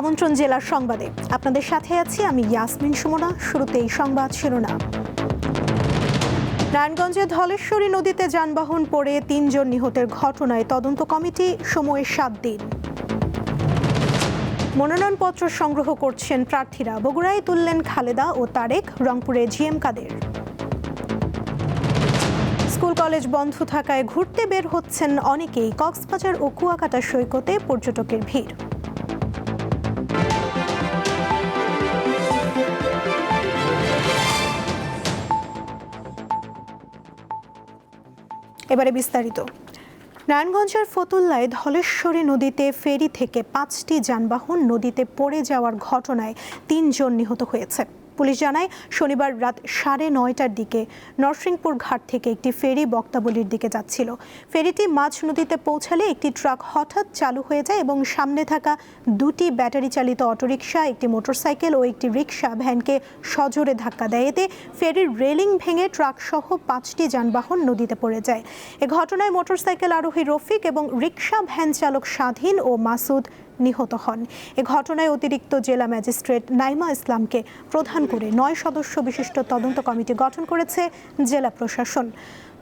আমন্ত্রণ জেলার সংবাদে। আপনাদের সাথে আছি আমি ইয়াসমিন সুমনা, শুরুতেই সংবাদ শিরোনাম। নারায়ণগঞ্জে ধলেশ্বরী নদীতে যানবাহন পড়ে তিনজন নিহতের ঘটনায় তদন্ত কমিটি সময় সাত দিন। মনোনয়নপত্র সংগ্রহ করছেন প্রার্থীরা। বগুড়ায় তুললেন খালেদা ও তারেক, রংপুরে জিএম কাদের। স্কুল কলেজ বন্ধ থাকায় ঘুরতে বের হচ্ছেন অনেকেই। কক্সবাজার ও কুয়াকাটা সৈকতে পর্যটকের ভিড়। এবারে বিস্তারিত। নারায়ণগঞ্জের ফতুল্লায় ধলেশ্বরী নদীতে ফেরি থেকে পাঁচটি যানবাহন নদীতে পড়ে যাওয়ার ঘটনায় তিনজন নিহত হয়েছে। পুলিশ জানায়, শনিবার রাত সাড়ে নয়টার দিকে নরসিংপুর ঘাট থেকে একটি ফেরি বক্তাবলির দিকে যাচ্ছিল। ফেরিটি মাঝ নদীতে পৌঁছালে একটি ট্রাক হঠাৎ চালু হয়ে যায় এবং সামনে থাকা দুটি ব্যাটারি চালিত অটোরিকশা, একটি মোটরসাইকেল ও একটি রিকশা ভ্যানকে সজোরে ধাক্কা দেয়। এতে ফেরির রেলিং ভেঙে ট্রাক সহ পাঁচটি যানবাহন নদীতে পড়ে যায়। এ ঘটনায় মোটরসাইকেল আরোহী রফিক এবং রিকশা ভ্যান চালক স্বাধীন ও মাসুদ নিহত হন। এ ঘটনায় অতিরিক্ত জেলা ম্যাজিস্ট্রেট নাইমা ইসলামকে প্রধান করে নয় সদস্য বিশিষ্ট তদন্ত কমিটি গঠন করেছে জেলা প্রশাসন।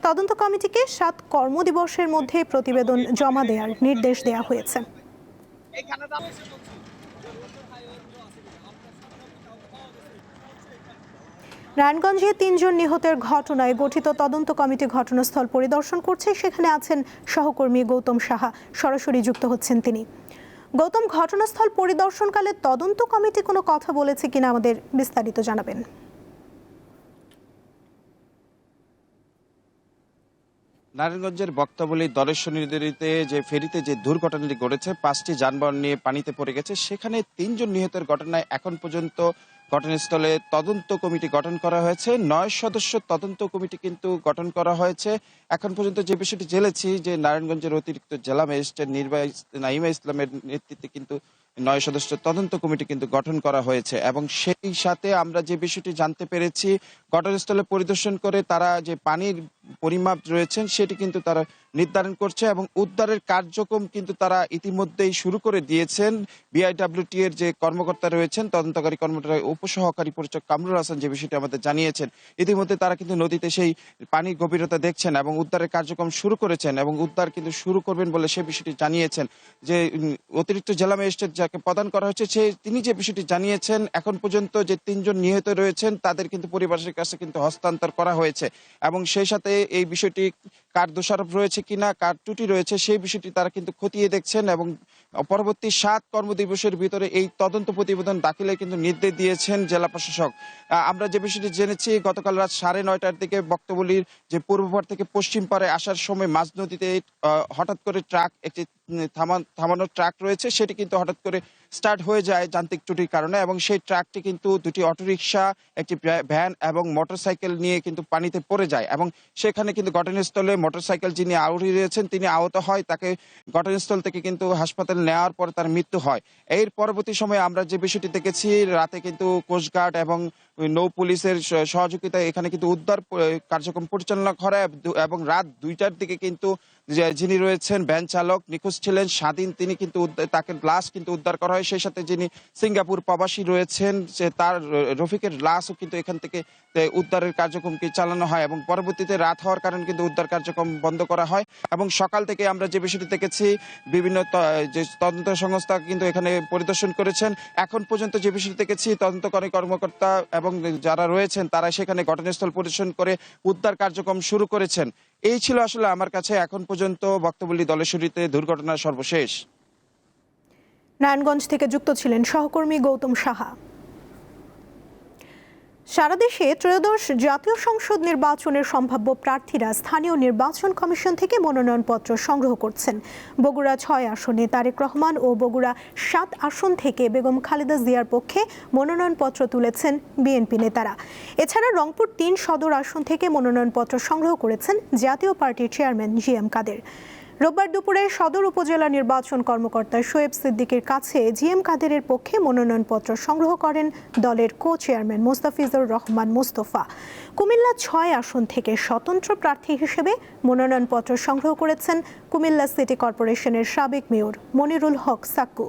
তদন্ত কমিটিকে সাত কর্মদিবসের মধ্যে প্রতিবেদন জমা দেওয়ার নির্দেশ দেওয়া হয়েছে। নারায়ণগঞ্জে তিনজন নিহতের ঘটনায় গঠিত তদন্ত কমিটি ঘটনাস্থল পরিদর্শন করছে। সেখানে আছেন সহকর্মী গৌতম সাহা। সরাসরি যুক্ত হচ্ছেন তিনি। গৌতম ঘটনাস্থল পরিদর্শনকালে তদন্ত কমিটি কোনো কথা বলেছে কিনা আমাদের বিস্তারিত জানাবেন। নারায়ণগঞ্জের বক্তব্যলি দলেশ্বর যে ফেরিতে যে দুর্ঘটনাটি ঘটেছে, পাঁচটি যানবাহন নিয়ে পানিতে পড়ে গেছে, সেখানে তিনজন নিহতের ঘটনায় এখন পর্যন্ত ঘটনাস্থলে তদন্ত কমিটি গঠন করা হয়েছে। নয় সদস্য তদন্ত কমিটি কিন্তু গঠন করা হয়েছে। এখন পর্যন্ত যে বিষয়টি জেলেছি যে নারায়ণগঞ্জের অতিরিক্ত জেলা ম্যাজিস্ট্রেট নির্বাহী নাইমা ইসলামের নেতৃত্বে কিন্তু নয় সদস্য তদন্ত কমিটি কিন্তু গঠন করা হয়েছে এবং সেই সাথে আমরা যে বিষয়টি জানতে পেরেছি, ঘটনাস্থলে পরিদর্শন করে তারা যে পানির পরিমাপ রয়েছেন, সেটি কিন্তু তারা নির্ধারণ করছে এবং উদ্ধারের কার্যক্রম কিন্তু তারা ইতিমধ্যেই শুরু করে দিয়েছেন। বিআইডব্লিউটি এর যে কর্মকর্তা রয়েছেন, তদন্তকারী কর্মকর্তা, উপসহকারী পরিচয় কামরুল হাসান যে বিষয়টি আমাদের জানিয়েছেন, ইতিমধ্যে তারা কিন্তু নদীতে সেই পানির গভীরতা দেখছেন এবং উদ্ধারের কার্যক্রম শুরু করেছেন এবং উদ্ধার কিন্তু শুরু করবেন বলে সে বিষয়টি জানিয়েছেন। যে অতিরিক্ত জেলা ম্যাজিস্ট্রেট যাকে প্রদান করা হয়েছে সে, তিনি যে বিষয়টি জানিয়েছেন, এখন পর্যন্ত যে তিনজন নিহত রয়েছেন, তাদের কিন্তু পরিবারের কাছে কিন্তু হস্তান্তর করা হয়েছে এবং সেই সাথে এই বিষয়টি কার দোষারোপ রয়েছে কিনা, কার ত্রুটি রয়েছে, সেই বিষয়টি তারা কিন্তু খতিয়ে দেখছেন এবং পরবর্তী সাত কর্মদিবসের ভিতরে এই তদন্ত প্রতিবেদন দাখিলে কিন্তু নির্দেশ দিয়েছেন জেলা প্রশাসক। আমরা যে বিষয়টি জেনেছি, গতকাল রাত সাড়ে নয়টার দিকে বক্তবলির যে পূর্ব পাড় থেকে পশ্চিম পাড়ে আসার সময় মাঝ নদীতে হঠাৎ করে ট্রাক, একটি থামানো ট্রাক রয়েছে, সেটি কিন্তু হঠাৎ করে স্টার্ট হয়ে যায় যান্ত্রিক ত্রুটির কারণে এবং সেই ট্রাকটি কিন্তু দুটি অটোরিকশা, একটি ভ্যান এবং মোটরসাইকেল নিয়ে কিন্তু পানিতে পড়ে যায় এবং সেখানে কিন্তু ঘটনাস্থলে মোটরসাইকেল যিনি আউরি রয়েছেন, তিনি আহত হয়। তাকে ঘটনাস্থল থেকে কিন্তু হাসপাতালে নেওয়ার পর তার মৃত্যু হয়। এর পরবর্তী সময়ে আমরা যে বিষয়টি দেখেছি, রাতে কিন্তু কোস্টগার্ড এবং নৌ পুলিশের সহযোগিতায় এখানে কিন্তু উদ্ধার কার্যক্রম পরিচালনা করা এবং রাত দুইটার দিকে কিন্তু যিনি রয়েছেন ভ্যান চালক নিখোঁজ ছিলেন স্বাধীন, তিনি কিন্তু তাকে লাশ কিন্তু উদ্ধার করা হয়। সেই সাথে যিনি সিঙ্গাপুর প্রবাসী রয়েছেন, সে তার রফিকের লাশও কিন্তু এখান থেকে উদ্ধারের কার্যক্রম কি চালানো হয় এবং পরবর্তীতে রাত হওয়ার কারণে কিন্তু উদ্ধার কার্যক্রম বন্ধ করা হয়। এবং সকাল থেকে আমরা যে বিষয়টি দেখেছি, বিভিন্ন যে তদন্ত সংস্থা কিন্তু এখানে পরিদর্শন করেছেন। এখন পর্যন্ত যে বিষয়টি দেখেছি, তদন্তকারী কর্মকর্তা এবং যারা রয়েছেন, তারা সেখানে ঘটনাস্থল পরিদর্শন করে উদ্ধার কার্যক্রম শুরু করেছেন। এই ছিল আসলে আমার কাছে এখন পর্যন্ত বক্তব্যলি দলেশ্বরীতে দুর্ঘটনা সর্বশেষ। নারায়ণগঞ্জ থেকে যুক্ত ছিলেন সহকর্মী গৌতম সাহা। সারা দেশে ত্রয়োদশ জাতীয় সংসদ নির্বাচনের সম্ভাব্য প্রার্থীরা স্থানীয় নির্বাচন কমিশন থেকে মনোনয়নপত্র সংগ্রহ করছেন। বগুড়া ছয় আসনে তারেক রহমান ও বগুড়া সাত আসন থেকে বেগম খালেদা জিয়ার পক্ষে মনোনয়নপত্র তুলেছেন বিএনপি নেতারা। এছাড়া রংপুর তিন সদর আসন থেকে মনোনয়নপত্র সংগ্রহ করেছেন জাতীয় পার্টির চেয়ারম্যান জি এম কাদের। রোববার দুপুরে সদর উপজেলা নির্বাচন কর্মকর্তা শোয়েব সিদ্দিকের কাছে জিএম কাদেরের পক্ষে মনোনয়নপত্র সংগ্রহ করেন দলের কো চেয়ারম্যান মোস্তাফিজুর রহমান মোস্তফা। কুমিল্লা ছয় আসন থেকে স্বতন্ত্র প্রার্থী হিসেবে মনোনয়নপত্র সংগ্রহ করেছেন কুমিল্লা সিটি কর্পোরেশনের সাবেক মেয়র মনিরুল হক সাক্কু।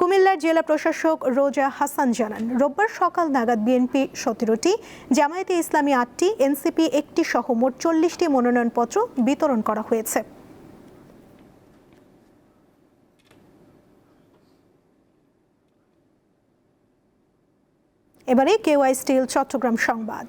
কুমিল্লার জেলা প্রশাসক রোজা হাসান জানান, রোববার সকাল নাগাদ বিএনপি সতেরোটি, জামায়াতে ইসলামী আটটি, এনসিপি একটি সহ মোট চল্লিশটি মনোনয়নপত্র বিতরণ করা হয়েছে। এবারে কেওয়াই স্টিল চট্টগ্রাম সংবাদ।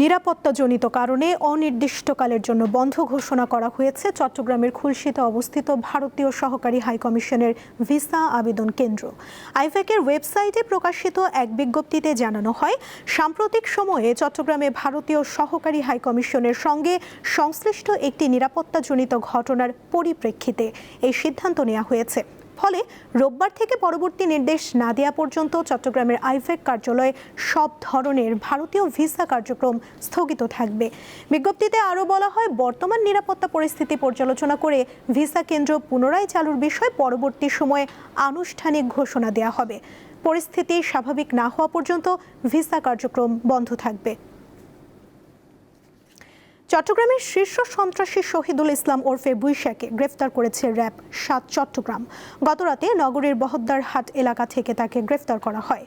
নিরাপত্তাজনিত কারণে অনির্দিষ্টকালের জন্য বন্ধ ঘোষণা করা হয়েছে। চট্টগ্রামের খুলশীতে অবস্থিত ভারতীয় সহকারী হাইকমিশনের ভিসা আবেদন কেন্দ্র। আইফ্যাকের ওয়েবসাইটে প্রকাশিত এক বিজ্ঞপ্তিতে জানানো হয়, সাম্প্রতিক সময়ে চট্টগ্রামে ভারতীয় সহকারী হাইকমিশনের সঙ্গে সংশ্লিষ্ট একটি নিরাপত্তাজনিত ঘটনার পরিপ্রেক্ষিতে এই সিদ্ধান্ত নেওয়া হয়েছে। ফলে রোববার থেকে পরবর্তী নির্দেশ না দেওয়া পর্যন্ত চট্টগ্রামের আইফেক কার্যালয়ে সব ধরনের ভারতীয় ভিসা কার্যক্রম স্থগিত থাকবে। বিজ্ঞপ্তিতে আরও বলা হয়, বর্তমান নিরাপত্তা পরিস্থিতি পর্যালোচনা করে ভিসা কেন্দ্র পুনরায় চালুর বিষয়ে পরবর্তী সময়ে আনুষ্ঠানিক ঘোষণা দেওয়া হবে। পরিস্থিতি স্বাভাবিক না হওয়া পর্যন্ত ভিসা কার্যক্রম বন্ধ থাকবে। চট্টগ্রামের শীর্ষ সন্ত্রাসী শহীদুল ইসলাম ওরফে বুইশাকে গ্রেফতার করেছে র্যাব সাত চট্টগ্রাম। গতরাতে নগরীর বহদ্দার হাট এলাকা থেকে তাকে গ্রেফতার করা হয়।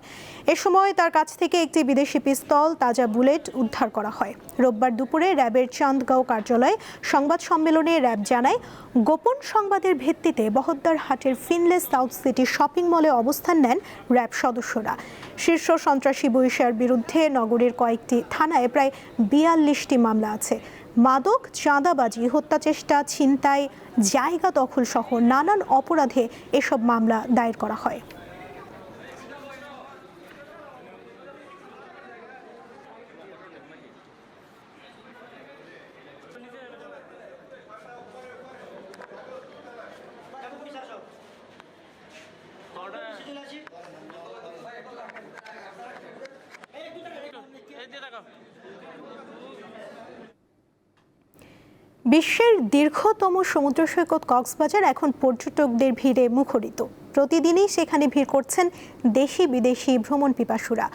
এ সময় তার কাছ থেকে একটি বিদেশি পিস্তল, তাজা বুলেট উদ্ধার করা হয়। রোববার দুপুরে র্যাবের চান্দগাঁও কার্যালয়ে সংবাদ সম্মেলনে র্যাব জানায়, গোপন সংবাদের ভিত্তিতে বহদ্দার হাটের ফিনলেস সাউথ সিটি শপিং মলে অবস্থান নেন র্যাব সদস্যরা। শীর্ষ সন্ত্রাসী বৈশার বিরুদ্ধে নগরীর কয়েকটি থানায় প্রায় বিয়াল্লিশটি মামলা আছে। মাদক চাঁদাবাজি হত্যাচেষ্টা ছিনতাই জায়গা দখল সহ নানান অপরাধে এসব মামলা দায়ের করা হয়। বিশ্বের দীর্ঘতম সমুদ্র সৈকত কক্সবাজার এখন পর্যটকদের ভিড়ে মুখরিত। প্রতিদিনই সেখানে ভিড় করছেন দেশি বিদেশি ভ্রমণ পিপাসুরা।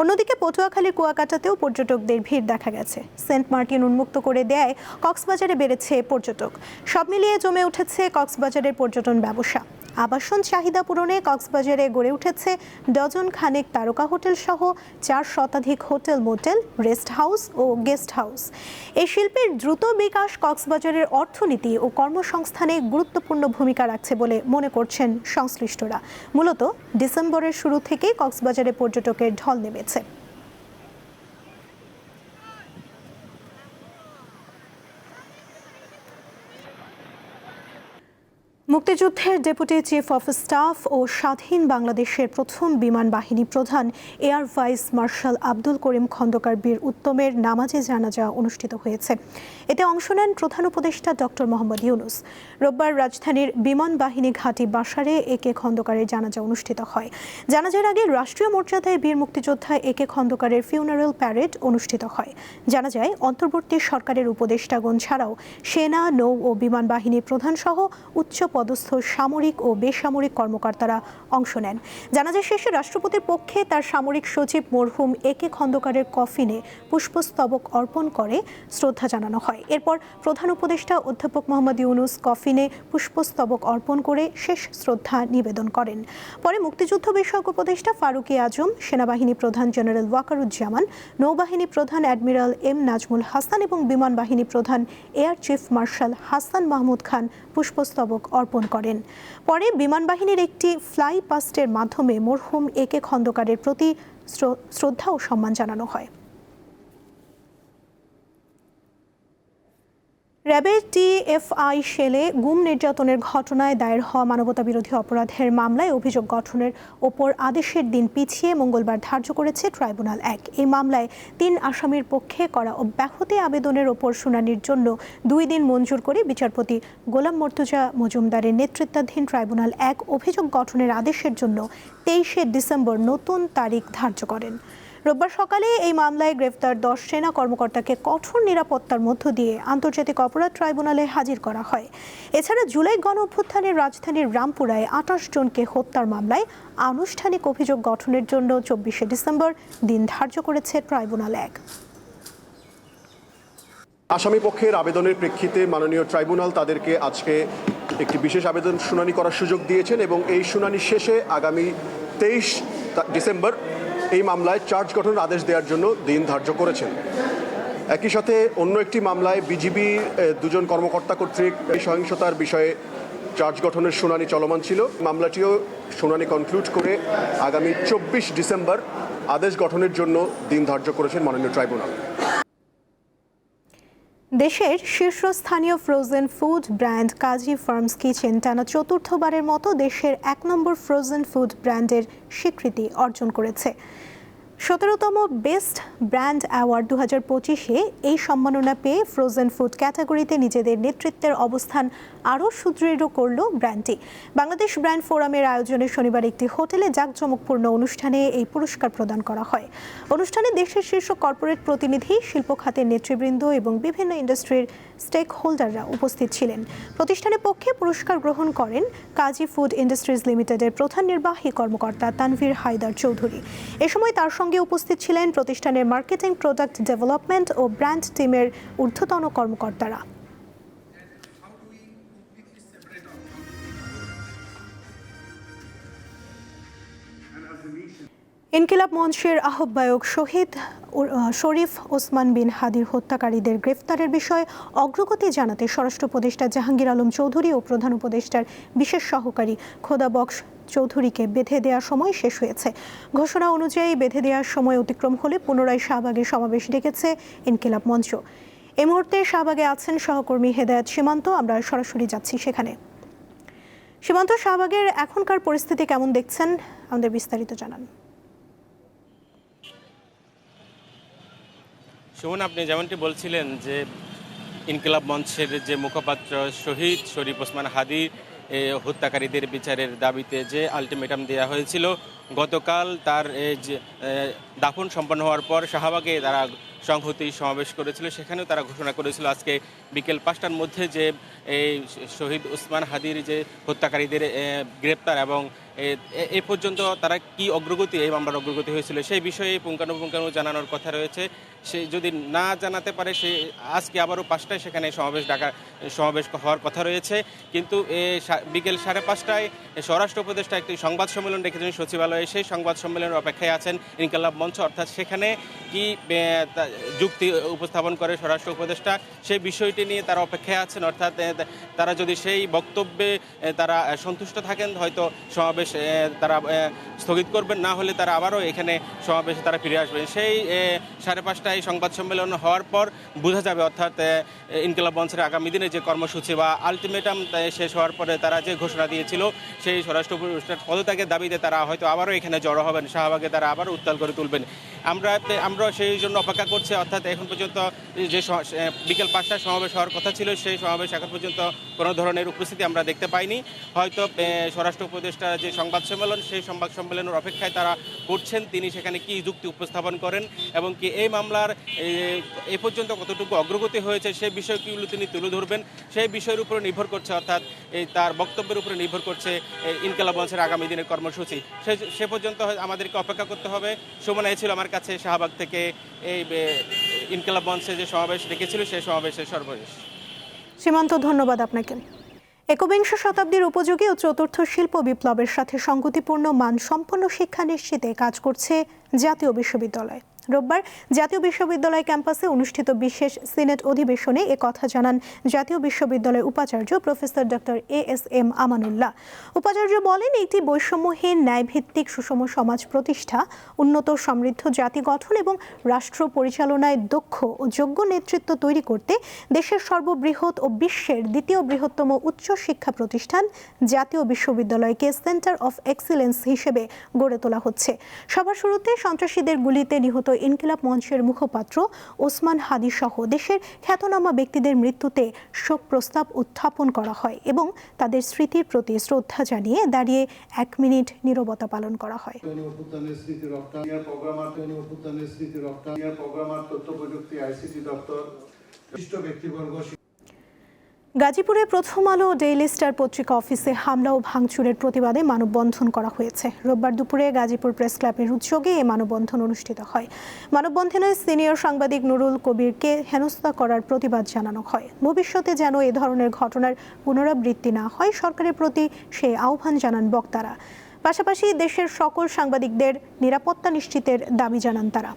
অন্যদিকে পটুয়াখালীর কুয়াকাটাতেও পর্যটকদের ভিড় দেখা গেছে। সেন্ট মার্টিন উন্মুক্ত করে দেয় কক্সবাজারে বেড়েছে পর্যটক। সব মিলিয়ে জমে উঠেছে কক্সবাজারের পর্যটন ব্যবসা। আবাসন চাহিদা পূরণে কক্সবাজারে গড়ে উঠেছে ডজন খানেক তারকা হোটেল সহ চার শতাধিক হোটেল মোটেল, রেস্ট হাউস ও গেস্ট হাউস। এই শিল্পের দ্রুত বিকাশ কক্সবাজারের অর্থনীতি ও কর্মসংস্থানে গুরুত্বপূর্ণ ভূমিকা রাখছে বলে মনে করছেন সংশ্লিষ্টরা। মূলত ডিসেম্বরের শুরু থেকেই কক্সবাজারে পর্যটকের ঢল নেমেছে। মুক্তিযুদ্ধের ডেপুটি চিফ অফ স্টাফ ও স্বাধীন বাংলাদেশের প্রথম বিমান বাহিনী প্রধান air vice marshal Abdul Karim Khandaker বীর উত্তমের নামাজে জানাজা অনুষ্ঠিত হয়েছে। এতে অংশ নেন প্রধান উপদেষ্টা ডক্টর মোহাম্মদ ইউনুস। রোববার রাজধানীর বিমান বাহিনী ঘাঁটি বাসারে একে খন্দকারের জানাজা অনুষ্ঠিত হয়। জানাজার আগে রাষ্ট্রীয় মর্যাদায় বীর মুক্তিযোদ্ধা একে খন্দকারের ফিউনারেল প্যারেড অনুষ্ঠিত হয়। জানা যায়, অন্তর্বর্তী সরকারের উপদেষ্টাগণ ছাড়াও সেনা, নৌ ও বিমান বাহিনীর প্রধান সহ উচ্চ পদস্থ সামরিক ও বেসামরিক কর্মকর্তারা অংশ নেন। জানাজা শেষে রাষ্ট্রপতির পক্ষে তার সামরিক সচিব মরহুম একে খন্দকারের কফিনে পুষ্পস্তবক অর্পণ করে শ্রদ্ধা জানানো হয়। এরপর প্রধান উপদেষ্টা অধ্যাপক মোহাম্মদ ইউনুস কফিনে পুষ্পস্তবক অর্পণ করে শেষ শ্রদ্ধা নিবেদন করেন। পরে মুক্তিযুদ্ধ বিষয়ক উপদেষ্টা ফারুকি আজম, সেনাবাহিনী প্রধান জেনারেল ওয়াকারুজ্জামান, নৌবাহিনী প্রধান অ্যাডমিরাল এম নাজমুল হাসান এবং বিমান বাহিনী প্রধান air chief marshal Hasan Mahmud Khan পুষ্পস্তবক অর্পণ করেন। পরে বিমান বাহিনীর একটি ফ্লাইপাস্টের মাধ্যমে মরহুম একে খন্দকারের প্রতি শ্রদ্ধা ও সম্মান জানানো হয়। র্যাবের টিএফআই সেলে গুম নির্যাতনের ঘটনায় দায়ের হওয়া মানবতাবিরোধী অপরাধের মামলায় অভিযোগ গঠনের ওপর আদেশের দিন পিছিয়ে মঙ্গলবার ধার্য করেছে ট্রাইব্যুনাল এক। এই মামলায় তিন আসামির পক্ষে করা অব্যাহতি আবেদনের ওপর শুনানির জন্য দুই দিন মঞ্জুর করে বিচারপতি গোলাম মর্তুজা মজুমদারের নেতৃত্বাধীন ট্রাইব্যুনাল এক অভিযোগ গঠনের আদেশের জন্য তেইশে ডিসেম্বর নতুন তারিখ ধার্য করেন। রোববার সকালে এই মামলায় গ্রেফতার দশ সেনা কর্মকর্তাকে কঠোর নিরাপত্তার মধ্য দিয়ে আন্তর্জাতিক অপরাধ ট্রাইব্যুনালে হাজির করা হয়। এছাড়া জুলাই গণ অভ্যুত্থানের রাজধানীর রামপুরায় আঠাশ জনকে হত্যার মামলায় আনুষ্ঠানিক অভিযোগ গঠনের জন্য চব্বিশে ডিসেম্বর দিন ধার্য করেছে ট্রাইব্যুনাল এক। আসামি পক্ষের আবেদনের প্রেক্ষিতে মাননীয় ট্রাইব্যুনাল তাদেরকে আজকে একটি বিশেষ আবেদন শুনানি করার সুযোগ দিয়েছেন এবং এই শুনানি শেষে আগামী তেইশ ডিসেম্বর এই মামলায় চার্জ গঠন আদেশ দেওয়ার জন্য দিন ধার্য করেছেন। একই সাথে অন্য একটি মামলায় বিজিবি দুজন কর্মকর্তা কর্তৃক এই সহিংসতার বিষয়ে চার্জ গঠনের শুনানি চলমান ছিল। মামলাটিও শুনানি কনক্লুড করে আগামী চব্বিশ ডিসেম্বর আদেশ গঠনের জন্য দিন ধার্য করেছেন মাননীয় ট্রাইব্যুনাল। দেশের শীর্ষস্থানীয় frozen food brand Kazi farms kitchen টানা চতুর্থবারের মতো দেশের এক নম্বর ফ্রোজেন ফুড ব্র্যান্ডের স্বীকৃতি অর্জন করেছে। সতেরোতম বেস্ট ব্র্যান্ড অ্যাওয়ার্ড দু হাজার পঁচিশে এই সম্মাননা পেয়ে ফ্রোজেন ফুড ক্যাটাগরিতে নিজেদের নেতৃত্বের অবস্থান আরও সুদৃঢ় করল ব্র্যান্ডটি। বাংলাদেশ ব্র্যান্ড ফোরামের আয়োজনে শনিবার একটি হোটেলে জাঁকজমকপূর্ণ অনুষ্ঠানে এই পুরস্কার প্রদান করা হয়। অনুষ্ঠানে দেশের শীর্ষ কর্পোরেট প্রতিনিধি শিল্প খাতের নেতৃবৃন্দ এবং বিভিন্ন ইন্ডাস্ট্রির স্টেক হোল্ডাররা উপস্থিত ছিলেন। প্রতিষ্ঠানের পক্ষে পুরস্কার গ্রহণ করেন কাজী ফুড ইন্ডাস্ট্রিজ লিমিটেডের প্রধান নির্বাহী কর্মকর্তা তানভীর হায়দার চৌধুরী। এ সময় তার সঙ্গে উপস্থিত ছিলেন প্রতিষ্ঠানের মার্কেটিং প্রোডাক্ট ডেভেলপমেন্ট ও ব্র্যান্ড টিমের ঊর্ধ্বতন কর্মকর্তারা। ইনকিলাব মঞ্চের আহ্বায়ক শহীদ শরীফ ওসমান বিন হাদির হত্যাকারীদের গ্রেফতারের বিষয়ে অগ্রগতি জানাতে স্বরাষ্ট্র উপদেষ্টা জাহাঙ্গীর আলম চৌধুরী ও প্রধান উপদেষ্টার বিশেষ সহকারী খোদা বক্স চৌধুরীকে বেঁধে দেওয়ার সময় শেষ হয়েছে। ঘোষণা অনুযায়ী বেঁধে দেওয়ার সময় অতিক্রম হলে পুনরায় শাহবাগে সমাবেশ ডেকেছে ইনকিলাব মঞ্চ। এই মুহূর্তে শাহবাগে আছেন সহকর্মী হেদায়ত সীমান্ত, আমরা সরাসরি যাচ্ছি সেখানে। সীমান্ত শাহবাগের এখনকার পরিস্থিতি কেমন দেখছেন? আমাদের বিস্তারিত জানান। সুমন আপনি যেমনটি বলছিলেন যে ইনকিলাব মঞ্চের যে মুখপাত্র শহীদ শরীফ ওসমান হাদি হত্যাকারীদের বিচারের দাবিতে যে আলটিমেটাম দেওয়া হয়েছিল, গতকাল তার যে দাফন সম্পন্ন হওয়ার পর শাহবাগে তারা সংহতি সমাবেশ করেছিল, সেখানেও তারা ঘোষণা করেছিল আজকে বিকেল পাঁচটার মধ্যে যে এই শহীদ ওসমান হাদির যে হত্যাকারীদের গ্রেপ্তার এবং এ পর্যন্ত তারা কি অগ্রগতি, এই মামলার অগ্রগতি হয়েছিল সেই বিষয়ে পুঙ্খানুপুঙ্খানু জানানোর কথা রয়েছে। সে যদি না জানাতে পারে সে আজকে আবারও পাঁচটায় সেখানে সমাবেশ ডাকা সমাবেশ হওয়ার কথা রয়েছে। কিন্তু বিকেল সাড়ে পাঁচটায় স্বরাষ্ট্র উপদেষ্টা একটি সংবাদ সম্মেলন রেখেছেন সচিবালয়ে। সেই সংবাদ সম্মেলনের অপেক্ষায় আছেন ইনকালাব মঞ্চ। অর্থাৎ সেখানে কি যুক্তি উপস্থাপন করে স্বরাষ্ট্র উপদেষ্টা সেই বিষয়টি নিয়ে তারা অপেক্ষায় আছেন। অর্থাৎ তারা যদি সেই বক্তব্যে তারা সন্তুষ্ট থাকেন হয়তো সমাবেশ তারা স্থগিত করবেন। না হলে তারা আবারও এখানে সমাবেশে তারা ফিরে আসবেন। সেই এ, সাড়ে পাঁচটায় সংবাদ সম্মেলন হওয়ার পর বোঝা যাবে, অর্থাৎ ইনকিলাব মঞ্চের আগামী দিনে যে কর্মসূচি বা আলটিমেটাম শেষ হওয়ার পরে তারা যে ঘোষণা দিয়েছিল, সেই স্বরাষ্ট্র পদত্যাগের দাবিতে তারা হয়তো আবারও এখানে জড়ো হবেন, শাহবাগে তারা আবারও উত্তাল করে তুলবেন। আমরা আমরা সেই জন্য অপেক্ষা করছি, অর্থাৎ, এখন পর্যন্ত যে বিকেল পাঁচটায় সমাবেশ হওয়ার কথা ছিল, সেই সমাবেশ এখন পর্যন্ত কোনো ধরনের উপস্থিতি আমরা দেখতে পাইনি। হয়তো স্বরাষ্ট্র উপদেষ্টা যে সংবাদ সম্মেলন, সেই সংবাদ সম্মেলনের অপেক্ষায় তারা করছেন, তিনি সেখানে কি যুক্তি উপস্থাপন করেন এবং কি এই মামলার এ, এ পর্যন্ত কতটুকু অগ্রগতি হয়েছে সেই বিষয়গুলো তিনি তুলে ধরবেন। সেই বিষয়ের উপরে নির্ভর করছে অর্থাৎ এই তার বক্তব্যের উপরে নির্ভর করছে ইনকালাব মঞ্চের আগামী দিনের কর্মসূচি। সে সে পর্যন্ত আমাদেরকে অপেক্ষা করতে হবে। সুমন ছিল আমার কাছে শাহবাগ থেকে এই এ, ইনকালাব মঞ্চে যে সমাবেশ রেখেছিল সেই সমাবেশের সর্বশেষ। সীমান্ত ধন্যবাদ আপনাকে। একবিংশ শতাব্দীর উপযোগী ও চতুর্থ শিল্প বিপ্লবের সাথে সঙ্গতিপূর্ণ মানসম্পন্ন শিক্ষা নিশ্চিতে কাজ করছে জাতীয় বিশ্ববিদ্যালয়। রোববার জাতীয় বিশ্ববিদ্যালয় ক্যাম্পাসে অনুষ্ঠিত বিশেষ সিনেট অধিবেশনে এ কথা জানান জাতীয় বিশ্ববিদ্যালয়ের উপাচার্য professor doctor A S M Amanullah. উপাচার্য বলেন একটি বৈষম্যহীন, ন্যায়ভিত্তিক, সুষম সমাজ প্রতিষ্ঠা, উন্নত, সমৃদ্ধ জাতি গঠন এবং রাষ্ট্র পরিচালনায় দক্ষ ও যোগ্য নেতৃত্ব তৈরি করতে দেশের সর্ববৃহৎ ও বিশ্বের দ্বিতীয় বৃহত্তম উচ্চ শিক্ষা প্রতিষ্ঠান জাতীয় বিশ্ববিদ্যালয়কে সেন্টার অফ এক্সিলেন্স হিসেবে গড়ে তোলা হচ্ছে। সবার শুরুতে সন্ত্রাসীদের গুলিতে নিহত ইনকিলাব মঞ্চের মুখপাত্র ওসমান হাদি সহ দেশের খ্যাতনামা ব্যক্তিদের মৃত্যুতে শোক প্রস্তাব উত্থাপন করা হয় এবং তাদের স্মৃতির প্রতি শ্রদ্ধা জানিয়ে দাঁড়িয়ে এক মিনিট নিরবতা পালন করা হয়। বিশিষ্ট ব্যক্তিবর্গ গাজীপুরে প্রথম আলো ডেইলি স্টার পত্রিকা অফিসে হামলা ও ভাঙচুরের প্রতিবাদে মানববন্ধন করা হয়েছে। রোববার দুপুরে গাজীপুর প্রেস ক্লাবের উদ্যোগে এই মানববন্ধন অনুষ্ঠিত হয়। মানববন্ধনে সিনিয়র সাংবাদিক নুরুল কবিরকে হেনস্থা করার প্রতিবাদ জানানো হয়। ভবিষ্যতে যেন এ ধরনের ঘটনার পুনরাবৃত্তি না হয়, সরকারের প্রতি সে আহ্বান জানান বক্তারা। পাশাপাশি দেশের সকল সাংবাদিকদের নিরাপত্তা নিশ্চিতের দাবি জানান তারা।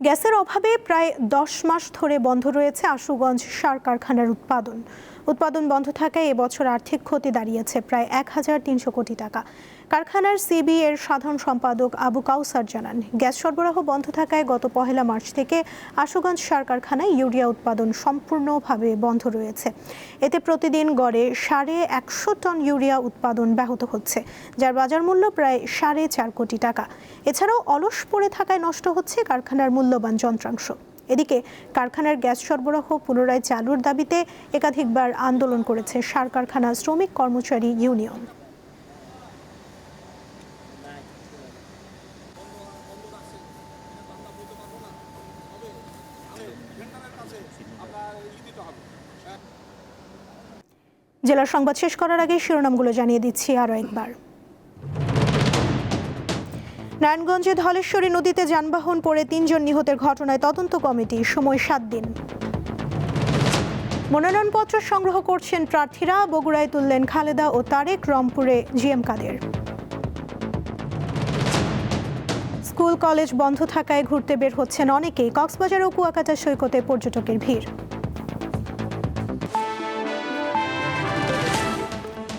গ্যাসের অভাবে প্রায় দশ মাস ধরে বন্ধ রয়েছে আশুগঞ্জ সার কারখানার উৎপাদন। উৎপাদন বন্ধ থাকায় এবছর আর্থিক ক্ষতি দাঁড়িয়েছে প্রায় এক হাজার তিনশো কোটি টাকা। কারখানার সিবি এর সাধারণ সম্পাদক আবু কাউসার জানান, গ্যাস সরবরাহ বন্ধ থাকায় গত পহেলা মার্চ থেকে আশুগঞ্জ সার কারখানায় ইউরিয়া উৎপাদন সম্পূর্ণভাবে বন্ধ রয়েছে। এতে প্রতিদিন গড়ে সাড়ে একশো টন ইউরিয়া উৎপাদন ব্যাহত হচ্ছে, যার বাজার মূল্য প্রায় সাড়ে চার কোটি টাকা। এছাড়াও অলস পড়ে থাকায় নষ্ট হচ্ছে কারখানার মূল্যবান যন্ত্রাংশ। এদিকে কারখানার গ্যাস সরবরাহ পুনরায় চালুর দাবিতে একাধিকবার আন্দোলন করেছে সার কারখানা শ্রমিক কর্মচারী ইউনিয়ন। জেলার সংবাদ শেষ করার আগে শিরোনামগুলো জানিয়ে দিচ্ছি আরও একবার। নারায়ণগঞ্জে ধলেশ্বরী নদীতে যানবাহন পড়ে তিনজন নিহতের ঘটনায় তদন্ত কমিটি, সময় সাত দিন। মনোনয়নপত্র সংগ্রহ করছেন প্রার্থীরা, বগুড়ায় তুললেন খালেদা ও তারেক, রংপুরে জিএম কাদের। স্কুল, কলেজ বন্ধ থাকায় ঘুরতে বের হচ্ছেন অনেকেই, কক্সবাজার ও কুয়াকাটা সৈকতে পর্যটকের ভিড়।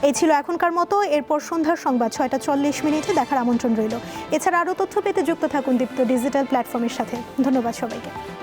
এই ছিল এখনকার মতো। এরপর সন্ধ্যার সংবাদ, ছয়টা চল্লিশ মিনিটে দেখার আমন্ত্রণ রইল। এছাড়া আরও তথ্য পেতে যুক্ত থাকুন দীপ্ত ডিজিটাল প্ল্যাটফর্মের সাথে। ধন্যবাদ সবাইকে।